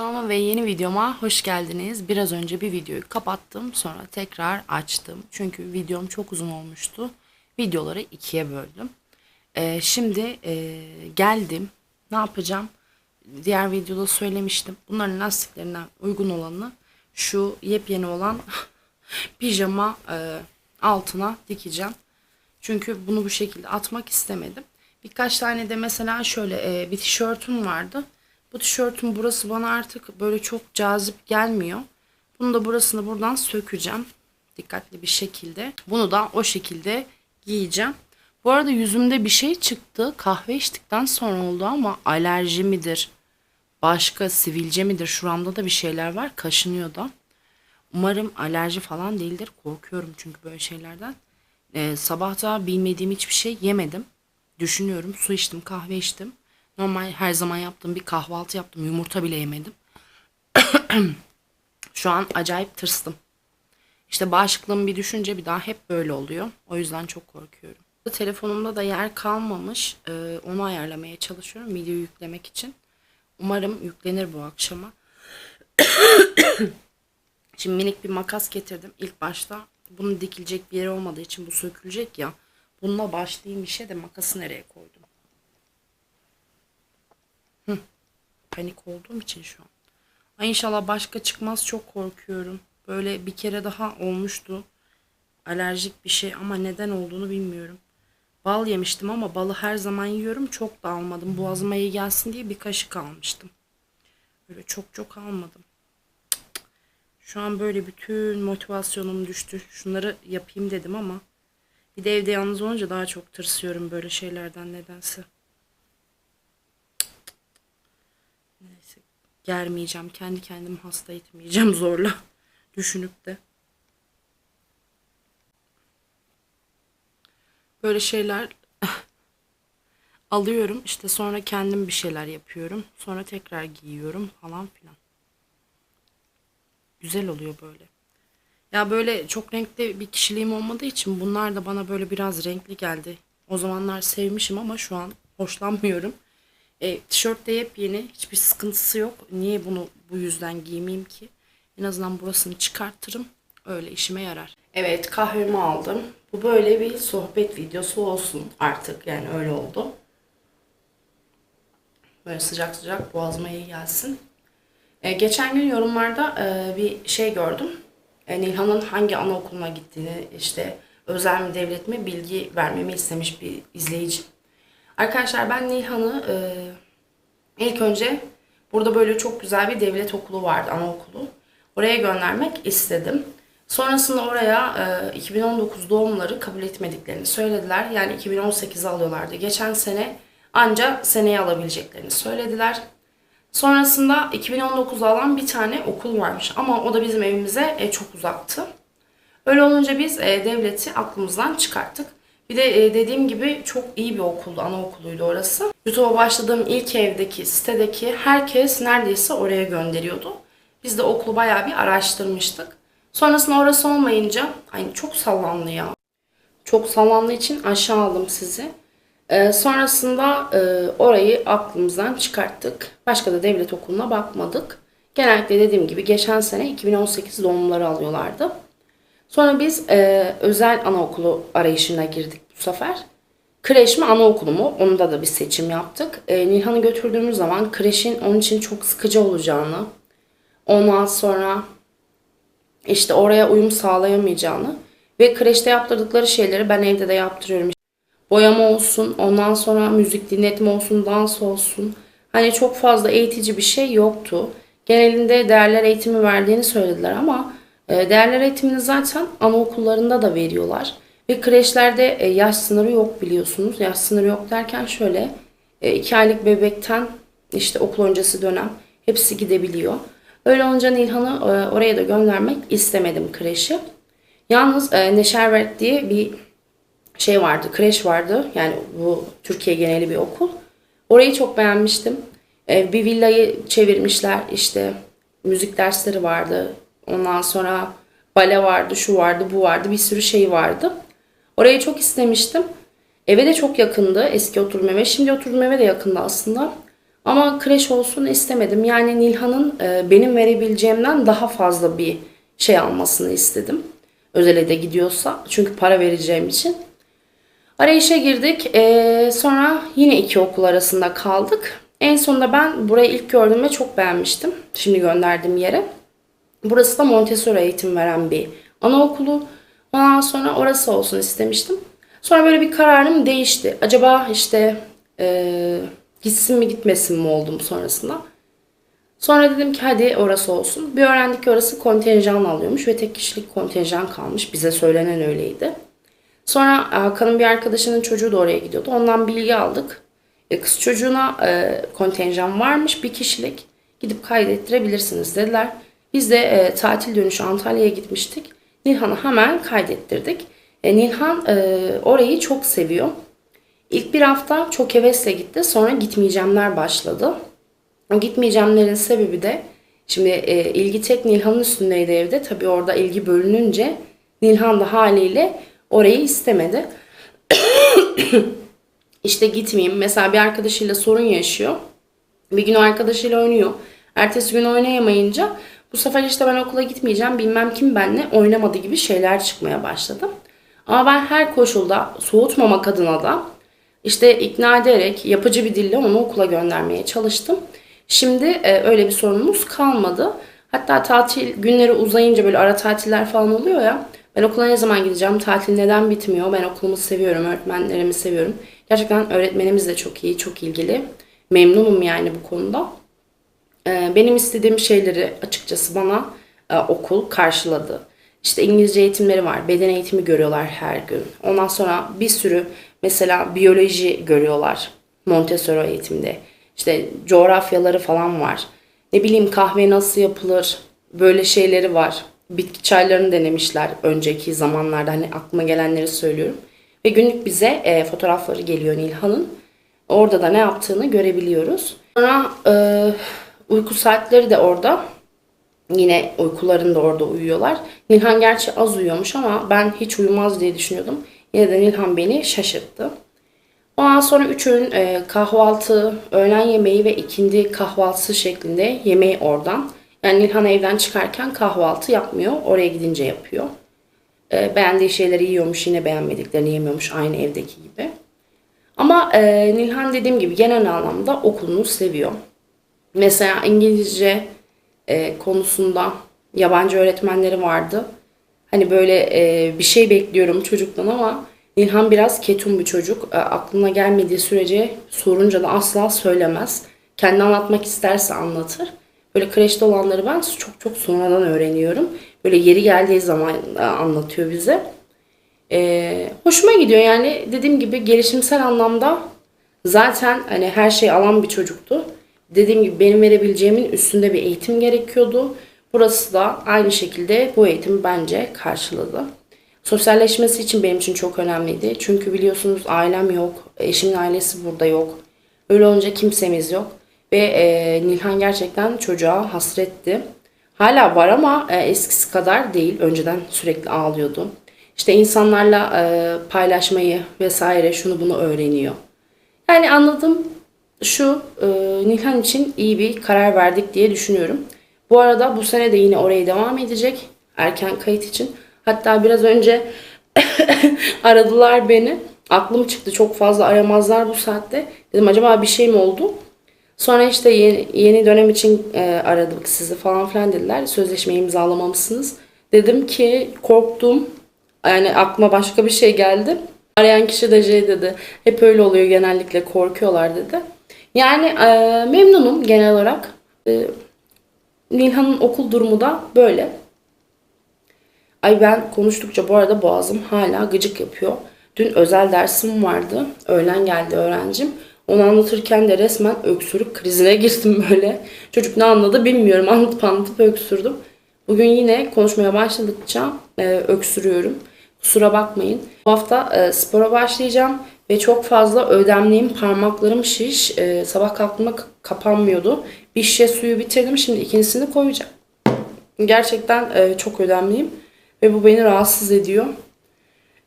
kanalıma ve yeni videoma hoş geldiniz. Biraz önce bir videoyu kapattım sonra tekrar açtım. Çünkü videom çok uzun olmuştu. Videoları ikiye böldüm. Ee, şimdi e, geldim. Ne yapacağım? Diğer videoda söylemiştim. Bunların lastiklerinden uygun olanı şu yepyeni olan pijama e, altına dikeceğim. Çünkü bunu bu şekilde atmak istemedim. Birkaç tane de mesela şöyle e, bir tişörtüm vardı. Bu tişörtün burası bana artık böyle çok cazip gelmiyor. Bunu da burasını buradan sökeceğim. Dikkatli bir şekilde. Bunu da o şekilde giyeceğim. Bu arada yüzümde bir şey çıktı. Kahve içtikten sonra oldu ama alerji midir? Başka sivilce midir? Şuramda da bir şeyler var. Kaşınıyor da. Umarım alerji falan değildir. Korkuyorum çünkü böyle şeylerden. Ee, sabah da bilmediğim hiçbir şey yemedim. Düşünüyorum. Su içtim, kahve içtim. Normal her zaman yaptığım bir kahvaltı yaptım. Yumurta bile yemedim. Şu an acayip tırstım. İşte bağışıklığım bir düşünce bir daha hep böyle oluyor. O yüzden çok korkuyorum. Telefonumda da yer kalmamış. Ee, onu ayarlamaya çalışıyorum video yüklemek için. Umarım yüklenir bu akşama. Şimdi minik bir makas getirdim. İlk başta bunun dikilecek bir yeri olmadığı için bu sökülecek ya. Bununla başlayayım işe de makası nereye koydum? Panik olduğum için şu an. Ay inşallah başka çıkmaz çok korkuyorum. Böyle bir kere daha olmuştu. Alerjik bir şey ama neden olduğunu bilmiyorum. Bal yemiştim ama balı her zaman yiyorum. Çok da almadım. Boğazıma iyi gelsin diye bir kaşık almıştım. Böyle çok çok almadım. Şu an böyle bütün motivasyonum düştü. Şunları yapayım dedim ama bir de evde yalnız olunca daha çok tırsıyorum böyle şeylerden nedense. Neyse germeyeceğim. Kendi kendimi hasta etmeyeceğim zorla. Düşünüp de. Böyle şeyler alıyorum. işte sonra kendim bir şeyler yapıyorum. Sonra tekrar giyiyorum falan filan. Güzel oluyor böyle. Ya böyle çok renkli bir kişiliğim olmadığı için bunlar da bana böyle biraz renkli geldi. O zamanlar sevmişim ama şu an hoşlanmıyorum. E, tişört de yepyeni. Hiçbir sıkıntısı yok. Niye bunu bu yüzden giymeyeyim ki? En azından burasını çıkartırım. Öyle işime yarar. Evet kahvemi aldım. Bu böyle bir sohbet videosu olsun artık. Yani öyle oldu. Böyle sıcak sıcak boğazıma iyi gelsin. E, geçen gün yorumlarda e, bir şey gördüm. E, Nilhan'ın hangi anaokuluna gittiğini işte özel mi devlet mi bilgi vermemi istemiş bir izleyici. Arkadaşlar ben Nilhan'ı e, ilk önce burada böyle çok güzel bir devlet okulu vardı anaokulu. Oraya göndermek istedim. Sonrasında oraya e, 2019 doğumları kabul etmediklerini söylediler. Yani 2018'e alıyorlardı. Geçen sene ancak seneye alabileceklerini söylediler. Sonrasında 2019'da alan bir tane okul varmış ama o da bizim evimize e, çok uzaktı. Öyle olunca biz e, devleti aklımızdan çıkarttık. Bir de e, dediğim gibi çok iyi bir okuldu, anaokuluydu orası. YouTube'a başladığım ilk evdeki, sitedeki herkes neredeyse oraya gönderiyordu. Biz de okulu bayağı bir araştırmıştık. Sonrasında orası olmayınca, ay çok sallandı ya. Çok sallandığı için aşağı aldım sizi. Ee, sonrasında e, orayı aklımızdan çıkarttık. Başka da devlet okuluna bakmadık. Genellikle dediğim gibi geçen sene 2018 doğumları alıyorlardı. Sonra biz e, özel anaokulu arayışına girdik bu sefer. Kreş mi anaokulu mu? Onda da bir seçim yaptık. E, Nilhan'ı götürdüğümüz zaman kreşin onun için çok sıkıcı olacağını, ondan sonra işte oraya uyum sağlayamayacağını ve kreşte yaptırdıkları şeyleri ben evde de yaptırıyorum boyama olsun, ondan sonra müzik dinletme olsun, dans olsun. Hani çok fazla eğitici bir şey yoktu. Genelinde değerler eğitimi verdiğini söylediler ama değerler eğitimini zaten anaokullarında da veriyorlar. Ve kreşlerde e, yaş sınırı yok biliyorsunuz. Yaş sınırı yok derken şöyle 2 e, aylık bebekten işte okul öncesi dönem hepsi gidebiliyor. Öyle olunca Nilhan'ı oraya da göndermek istemedim kreşi. Yalnız Neşerberk diye bir şey vardı, kreş vardı. Yani bu Türkiye geneli bir okul. Orayı çok beğenmiştim. Ee, bir villayı çevirmişler. İşte müzik dersleri vardı. Ondan sonra bale vardı, şu vardı, bu vardı. Bir sürü şey vardı. Orayı çok istemiştim. Eve de çok yakındı eski oturduğum eve. Şimdi oturduğum eve de yakındı aslında. Ama kreş olsun istemedim. Yani Nilhan'ın e, benim verebileceğimden daha fazla bir şey almasını istedim. Özele de gidiyorsa. Çünkü para vereceğim için. Arayışa girdik. Ee, sonra yine iki okul arasında kaldık. En sonunda ben burayı ilk gördüğümde çok beğenmiştim. Şimdi gönderdiğim yere. Burası da Montessori eğitim veren bir anaokulu. Ondan sonra orası olsun istemiştim. Sonra böyle bir kararım değişti. Acaba işte e, gitsin mi gitmesin mi oldum sonrasında. Sonra dedim ki hadi orası olsun. Bir öğrendik ki orası kontenjan alıyormuş ve tek kişilik kontenjan kalmış. Bize söylenen öyleydi. Sonra Hakan'ın bir arkadaşının çocuğu da oraya gidiyordu. Ondan bilgi aldık. E, kız çocuğuna e, kontenjan varmış bir kişilik. Gidip kaydettirebilirsiniz dediler. Biz de e, tatil dönüşü Antalya'ya gitmiştik. Nilhan'ı hemen kaydettirdik. E, Nilhan e, orayı çok seviyor. İlk bir hafta çok hevesle gitti. Sonra gitmeyeceğimler başladı. O gitmeyeceğimlerin sebebi de şimdi e, ilgi tek Nilhan'ın üstündeydi evde. Tabii orada ilgi bölününce Nilhan da haliyle orayı istemedi. işte gitmeyeyim. Mesela bir arkadaşıyla sorun yaşıyor. Bir gün arkadaşıyla oynuyor. Ertesi gün oynayamayınca bu sefer işte ben okula gitmeyeceğim bilmem kim benle oynamadı gibi şeyler çıkmaya başladı. Ama ben her koşulda soğutmamak adına da işte ikna ederek yapıcı bir dille onu okula göndermeye çalıştım. Şimdi e, öyle bir sorunumuz kalmadı. Hatta tatil günleri uzayınca böyle ara tatiller falan oluyor ya. Ben okula ne zaman gideceğim? Tatil neden bitmiyor? Ben okulumu seviyorum, öğretmenlerimi seviyorum. Gerçekten öğretmenimiz de çok iyi, çok ilgili. Memnunum yani bu konuda. Ee, benim istediğim şeyleri açıkçası bana e, okul karşıladı. İşte İngilizce eğitimleri var, beden eğitimi görüyorlar her gün. Ondan sonra bir sürü mesela biyoloji görüyorlar Montessori eğitimde. İşte coğrafyaları falan var. Ne bileyim kahve nasıl yapılır, böyle şeyleri var. Bitki çaylarını denemişler önceki zamanlarda hani aklıma gelenleri söylüyorum. Ve günlük bize e, fotoğrafları geliyor Nilhan'ın. Orada da ne yaptığını görebiliyoruz. Sonra e, uyku saatleri de orada. Yine uykularında orada uyuyorlar. Nilhan gerçi az uyuyormuş ama ben hiç uyumaz diye düşünüyordum. Yine de Nilhan beni şaşırttı. Ondan sonra üç öğün e, kahvaltı, öğlen yemeği ve ikindi kahvaltısı şeklinde yemeği oradan. Yani Nilhan evden çıkarken kahvaltı yapmıyor. Oraya gidince yapıyor. E, beğendiği şeyleri yiyormuş, yine beğenmediklerini yemiyormuş aynı evdeki gibi. Ama e, Nilhan dediğim gibi genel anlamda okulunu seviyor. Mesela İngilizce e, konusunda yabancı öğretmenleri vardı. Hani böyle e, bir şey bekliyorum çocuktan ama Nilhan biraz ketum bir çocuk. E, aklına gelmediği sürece sorunca da asla söylemez. Kendi anlatmak isterse anlatır. Böyle kreşte olanları ben çok çok sonradan öğreniyorum. Böyle yeri geldiği zaman e, anlatıyor bize. E, hoşuma gidiyor yani dediğim gibi gelişimsel anlamda zaten hani her şeyi alan bir çocuktu. Dediğim gibi benim verebileceğimin üstünde bir eğitim gerekiyordu. Burası da aynı şekilde bu eğitimi bence karşıladı. Sosyalleşmesi için benim için çok önemliydi. Çünkü biliyorsunuz ailem yok, eşimin ailesi burada yok. Öyle olunca kimsemiz yok. Ve e, Nilhan gerçekten çocuğa hasretti. Hala var ama e, eskisi kadar değil. Önceden sürekli ağlıyordu. İşte insanlarla e, paylaşmayı vesaire şunu bunu öğreniyor. Yani anladım şu e, Nilhan için iyi bir karar verdik diye düşünüyorum. Bu arada bu sene de yine oraya devam edecek. Erken kayıt için. Hatta biraz önce aradılar beni. Aklım çıktı çok fazla aramazlar bu saatte. Dedim acaba bir şey mi oldu? Sonra işte yeni, yeni dönem için e, aradık sizi falan filan dediler. Sözleşmeyi imzalamamışsınız. Dedim ki korktum. Yani aklıma başka bir şey geldi. Arayan kişi de şey dedi. Hep öyle oluyor genellikle korkuyorlar dedi. Yani e, memnunum genel olarak. E, Nilhan'ın okul durumu da böyle. Ay ben konuştukça bu arada boğazım hala gıcık yapıyor. Dün özel dersim vardı. Öğlen geldi öğrencim. Onu anlatırken de resmen öksürük krizine girdim böyle. Çocuk ne anladı bilmiyorum. Anlatıp anlatıp öksürdüm. Bugün yine konuşmaya başladıkça e, öksürüyorum. Kusura bakmayın. Bu hafta e, spora başlayacağım ve çok fazla ödemliyim. Parmaklarım şiş. E, sabah kalktığımda kapanmıyordu. Bir şişe suyu bitirdim. Şimdi ikincisini koyacağım. Gerçekten e, çok ödemliyim ve bu beni rahatsız ediyor.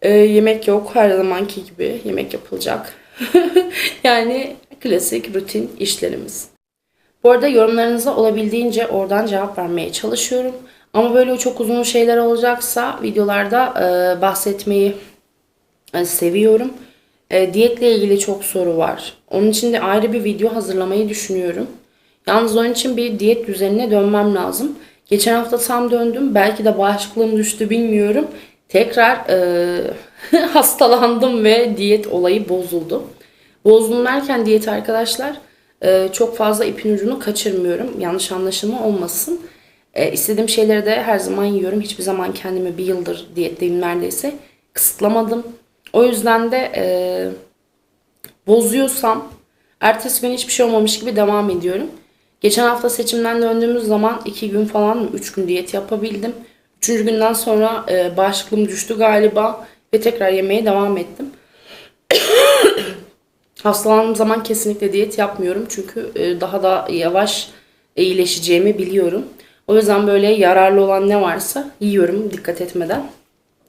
E, yemek yok her zamanki gibi. Yemek yapılacak. yani Klasik rutin işlerimiz. Bu arada yorumlarınıza olabildiğince oradan cevap vermeye çalışıyorum. Ama böyle çok uzun şeyler olacaksa videolarda e, bahsetmeyi e, seviyorum. E, diyetle ilgili çok soru var. Onun için de ayrı bir video hazırlamayı düşünüyorum. Yalnız onun için bir diyet düzenine dönmem lazım. Geçen hafta tam döndüm. Belki de bağışıklığım düştü bilmiyorum. Tekrar e, hastalandım ve diyet olayı bozuldu. Bozdum derken diyet arkadaşlar e, çok fazla ipin ucunu kaçırmıyorum. Yanlış anlaşılma olmasın. E, istediğim şeyleri de her zaman yiyorum. Hiçbir zaman kendimi bir yıldır diyetteyim neredeyse kısıtlamadım. O yüzden de e, bozuyorsam ertesi gün hiçbir şey olmamış gibi devam ediyorum. Geçen hafta seçimden döndüğümüz zaman iki gün falan mı üç gün diyet yapabildim. Üçüncü günden sonra e, bağışıklığım düştü galiba ve tekrar yemeye devam ettim. Hastalandığım zaman kesinlikle diyet yapmıyorum çünkü e, daha da yavaş iyileşeceğimi biliyorum. O yüzden böyle yararlı olan ne varsa yiyorum dikkat etmeden.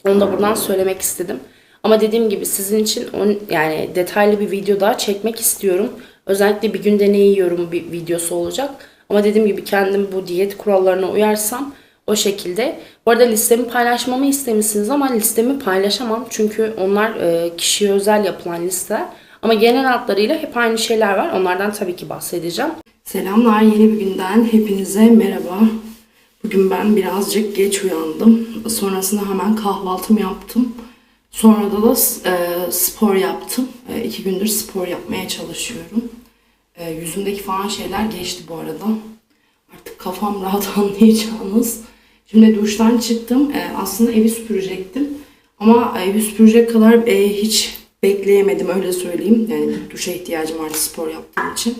Onu da buradan söylemek istedim. Ama dediğim gibi sizin için on, yani detaylı bir video daha çekmek istiyorum. Özellikle bir günde ne yiyorum bir videosu olacak. Ama dediğim gibi kendim bu diyet kurallarına uyarsam o şekilde. Bu arada listemi paylaşmamı istemişsiniz ama listemi paylaşamam. Çünkü onlar e, kişiye özel yapılan listeler. Ama genel hatlarıyla hep aynı şeyler var. Onlardan tabii ki bahsedeceğim. Selamlar yeni bir günden hepinize merhaba. Bugün ben birazcık geç uyandım. Sonrasında hemen kahvaltımı yaptım. Sonra da, e, spor yaptım. E, iki gündür spor yapmaya çalışıyorum. E, yüzümdeki falan şeyler geçti bu arada. Artık kafam rahat anlayacağınız. Şimdi duştan çıktım. E, aslında evi süpürecektim. Ama evi süpürecek kadar e, hiç bekleyemedim öyle söyleyeyim. Yani duşa ihtiyacım vardı spor yaptığım için.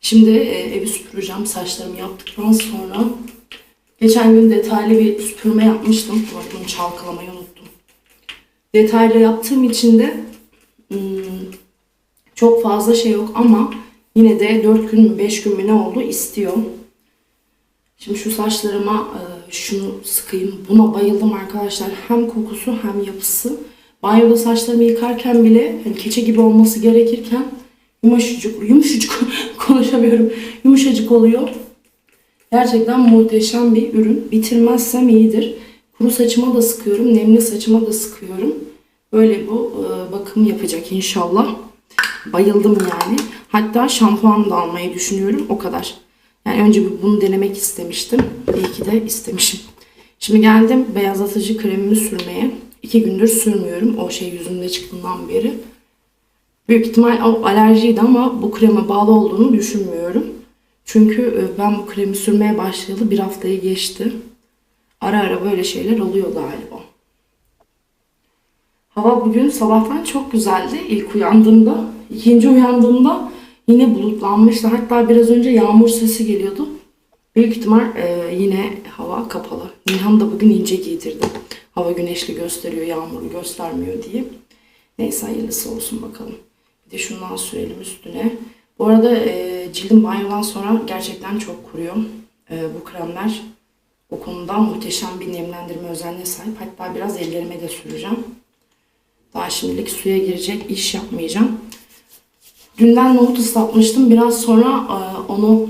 Şimdi e, evi süpüreceğim. Saçlarımı yaptıktan sonra geçen gün detaylı bir süpürme yapmıştım. Bunu çalkalamayı unuttum. Detaylı yaptığım için de çok fazla şey yok ama yine de 4 gün mü 5 gün mü ne oldu istiyor. Şimdi şu saçlarıma şunu sıkayım. Buna bayıldım arkadaşlar. Hem kokusu hem yapısı. Banyoda saçlarımı yıkarken bile hani keçe gibi olması gerekirken yumuşacık, yumuşacık konuşamıyorum. Yumuşacık oluyor. Gerçekten muhteşem bir ürün. Bitirmezsem iyidir. Kuru saçıma da sıkıyorum, nemli saçıma da sıkıyorum. Böyle bu e, bakım yapacak inşallah. Bayıldım yani. Hatta şampuan da almayı düşünüyorum. O kadar. Yani önce bunu denemek istemiştim. İyi ki de istemişim. Şimdi geldim beyazlatıcı kremimi sürmeye. İki gündür sürmüyorum. O şey yüzümde çıktığından beri. Büyük ihtimal o alerjiydi ama bu kreme bağlı olduğunu düşünmüyorum. Çünkü e, ben bu kremi sürmeye başlayalı bir haftayı geçti. Ara ara böyle şeyler oluyor galiba. Hava bugün sabahtan çok güzeldi ilk uyandığımda. ikinci uyandığımda yine bulutlanmıştı. Hatta biraz önce yağmur sesi geliyordu. Büyük ihtimal e, yine hava kapalı. Nilhan da bugün ince giydirdi. Hava güneşli gösteriyor, yağmurlu göstermiyor diye. Neyse hayırlısı olsun bakalım. Bir de şundan sürelim üstüne. Bu arada e, cildim banyodan sonra gerçekten çok kuruyor. E, bu kremler o konuda muhteşem bir nemlendirme özelliğine sahip. Hatta biraz ellerime de süreceğim. Daha şimdilik suya girecek iş yapmayacağım. Dünden nohut ıslatmıştım. Biraz sonra e, onu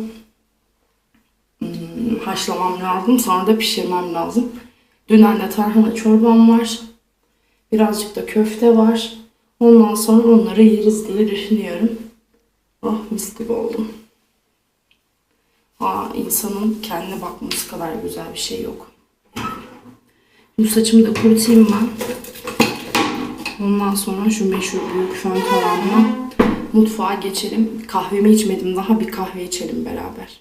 hmm, haşlamam lazım. Sonra da pişirmem lazım. Dünden de tarhana çorbam var. Birazcık da köfte var. Ondan sonra onları yeriz diye düşünüyorum. Oh mis gibi oldum. Aa, insanın kendine bakması kadar güzel bir şey yok. Bu saçımı da kurutayım ben. Ondan sonra şu meşhur büyük fön tavanla mutfağa geçelim. Kahvemi içmedim daha bir kahve içelim beraber.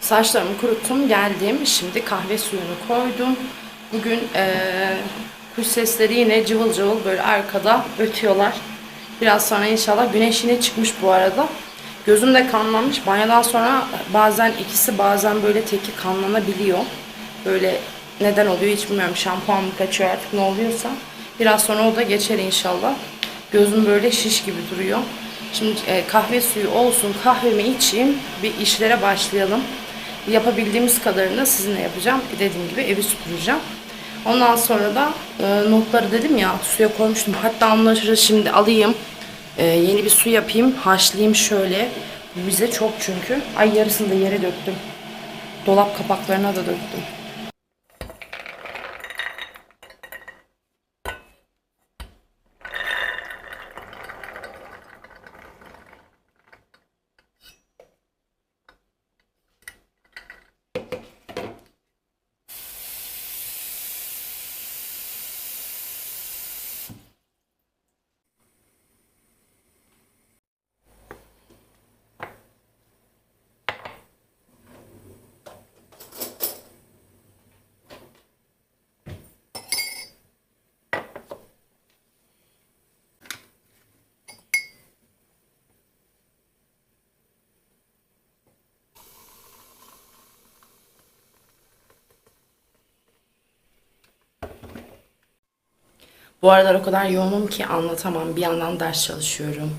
Saçlarımı kuruttum geldim. Şimdi kahve suyunu koydum. Bugün eee, kuş sesleri yine cıvıl cıvıl böyle arkada ötüyorlar. Biraz sonra inşallah güneş yine çıkmış bu arada. Gözüm de kanlanmış. Banyodan sonra bazen ikisi bazen böyle teki kanlanabiliyor. Böyle neden oluyor hiç bilmiyorum. Şampuan mı kaçıyor artık ne oluyorsa. Biraz sonra o da geçer inşallah. Gözüm böyle şiş gibi duruyor. Şimdi e, kahve suyu olsun kahvemi içeyim. Bir işlere başlayalım. Yapabildiğimiz kadarını sizinle yapacağım. Dediğim gibi evi süpüreceğim. Ondan sonra da e, notları dedim ya suya koymuştum. Hatta onları şimdi alayım. Ee, yeni bir su yapayım. Haşlayayım şöyle. Bu bize çok çünkü. Ay yarısını da yere döktüm. Dolap kapaklarına da döktüm. Bu aralar o kadar yoğunum ki anlatamam. Bir yandan ders çalışıyorum.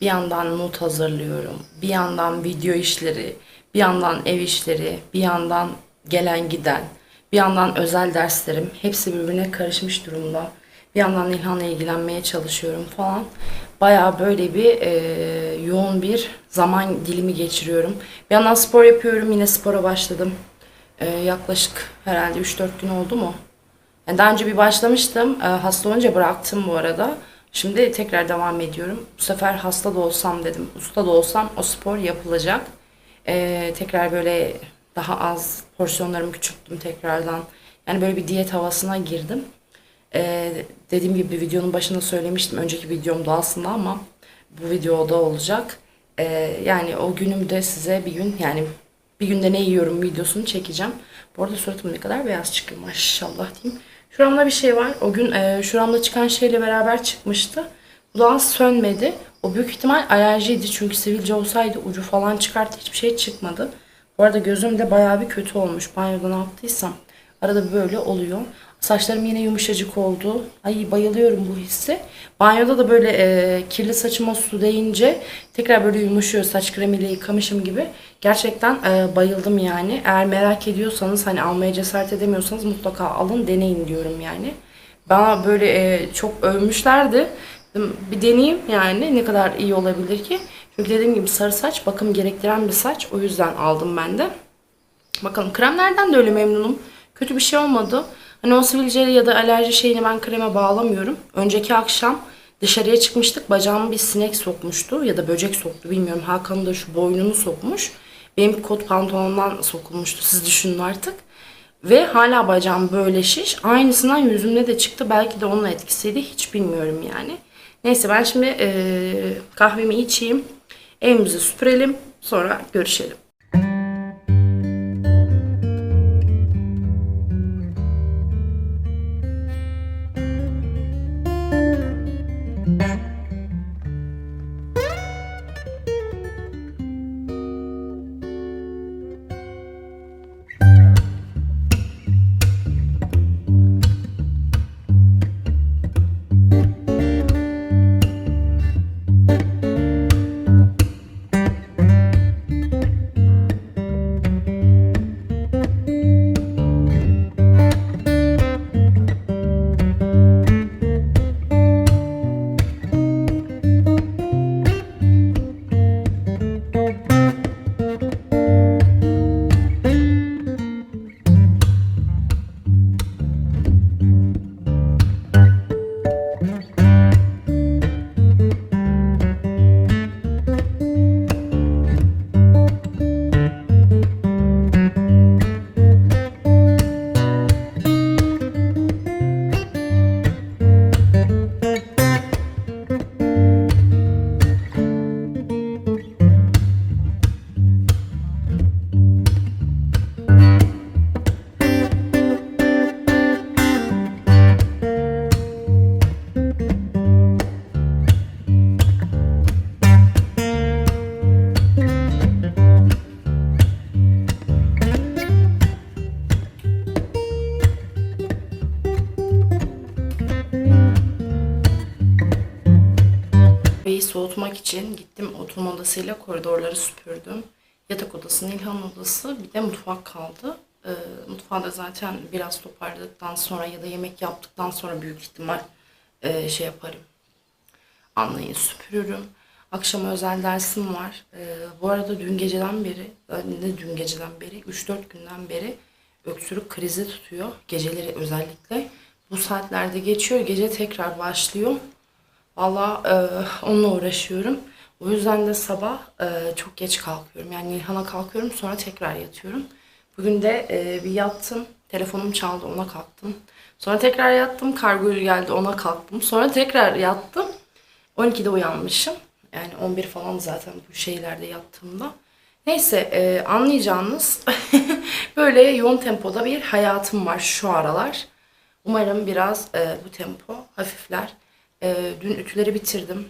Bir yandan not hazırlıyorum. Bir yandan video işleri. Bir yandan ev işleri. Bir yandan gelen giden. Bir yandan özel derslerim. Hepsi birbirine karışmış durumda. Bir yandan İlhan'la ilgilenmeye çalışıyorum falan. Bayağı böyle bir e, yoğun bir zaman dilimi geçiriyorum. Bir yandan spor yapıyorum. Yine spora başladım. E, yaklaşık herhalde 3-4 gün oldu mu? Yani daha önce bir başlamıştım. Ee, Hasta olunca bıraktım bu arada. Şimdi tekrar devam ediyorum. Bu sefer hasta da olsam dedim. Usta da olsam o spor yapılacak. Ee, tekrar böyle daha az porsiyonlarımı küçülttüm tekrardan. Yani böyle bir diyet havasına girdim. Ee, dediğim gibi videonun başında söylemiştim. Önceki videomda aslında ama bu videoda olacak. Ee, yani o günümde size bir gün yani bir günde ne yiyorum videosunu çekeceğim. Bu arada suratım ne kadar beyaz çıkıyor maşallah diyeyim. Şuramda bir şey var. O gün e, şuramda çıkan şeyle beraber çıkmıştı. Bu daha sönmedi. O büyük ihtimal alerjiydi. Çünkü sivilce olsaydı ucu falan çıkarttı. Hiçbir şey çıkmadı. Bu arada gözüm de bayağı bir kötü olmuş. Banyoda ne yaptıysam. Arada böyle oluyor. Saçlarım yine yumuşacık oldu. Ay bayılıyorum bu hisse. Banyoda da böyle e, kirli saçıma su değince tekrar böyle yumuşuyor saç kremiyle yıkamışım gibi. Gerçekten e, bayıldım yani. Eğer merak ediyorsanız hani almaya cesaret edemiyorsanız mutlaka alın deneyin diyorum yani. Bana böyle e, çok övmüşlerdi. Bir deneyeyim yani ne kadar iyi olabilir ki. Çünkü dediğim gibi sarı saç bakım gerektiren bir saç. O yüzden aldım ben de. Bakalım kremlerden de öyle memnunum. Kötü bir şey olmadı. Hani o sivilce ya da alerji şeyini ben kreme bağlamıyorum. Önceki akşam dışarıya çıkmıştık. Bacağımı bir sinek sokmuştu ya da böcek soktu bilmiyorum. Hakan da şu boynunu sokmuş. Benim kot pantolondan sokulmuştu. Siz düşünün artık. Ve hala bacağım böyle şiş. Aynısından yüzümde de çıktı. Belki de onun etkisiydi. Hiç bilmiyorum yani. Neyse ben şimdi eee, kahvemi içeyim. Evimizi süpürelim. Sonra görüşelim. İçin gittim oturma odasıyla koridorları süpürdüm. Yatak odası, Nilhan odası bir de mutfak kaldı. Ee, mutfağı da zaten biraz toparladıktan sonra ya da yemek yaptıktan sonra büyük ihtimal e, şey yaparım. Anlayın süpürürüm. Akşama özel dersim var. Ee, bu arada dün geceden beri, e, ne dün geceden beri, 3-4 günden beri öksürük krizi tutuyor. Geceleri özellikle. Bu saatlerde geçiyor, gece tekrar başlıyor. Valla e, onunla uğraşıyorum. O yüzden de sabah e, çok geç kalkıyorum. Yani Nilhan'a kalkıyorum sonra tekrar yatıyorum. Bugün de e, bir yattım. Telefonum çaldı ona kalktım. Sonra tekrar yattım. Kargo geldi ona kalktım. Sonra tekrar yattım. 12'de uyanmışım. Yani 11 falan zaten bu şeylerde yattığımda. Neyse e, anlayacağınız böyle yoğun tempoda bir hayatım var şu aralar. Umarım biraz e, bu tempo hafifler. E, dün ütüleri bitirdim.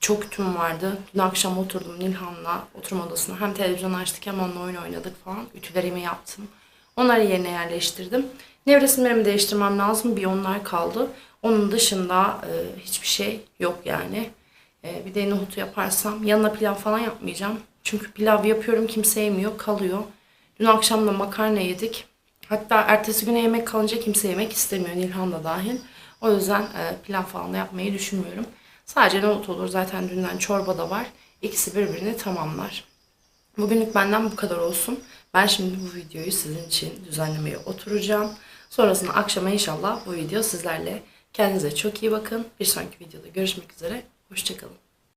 Çok ütüm vardı. Dün akşam oturdum Nilhan'la oturma odasına. Hem televizyon açtık hem onunla oyun oynadık falan. Ütülerimi yaptım. Onları yerine yerleştirdim. Nevresimlerimi değiştirmem lazım. Bir onlar kaldı. Onun dışında e, hiçbir şey yok yani. E, bir de nohutu yaparsam yanına pilav falan yapmayacağım. Çünkü pilav yapıyorum kimse yemiyor kalıyor. Dün akşam da makarna yedik. Hatta ertesi güne yemek kalınca kimse yemek istemiyor Nilhan da dahil. O yüzden e, falan da yapmayı düşünmüyorum. Sadece nohut olur zaten dünden çorba da var. İkisi birbirini tamamlar. Bugünlük benden bu kadar olsun. Ben şimdi bu videoyu sizin için düzenlemeye oturacağım. Sonrasında akşama inşallah bu video sizlerle. Kendinize çok iyi bakın. Bir sonraki videoda görüşmek üzere. Hoşçakalın.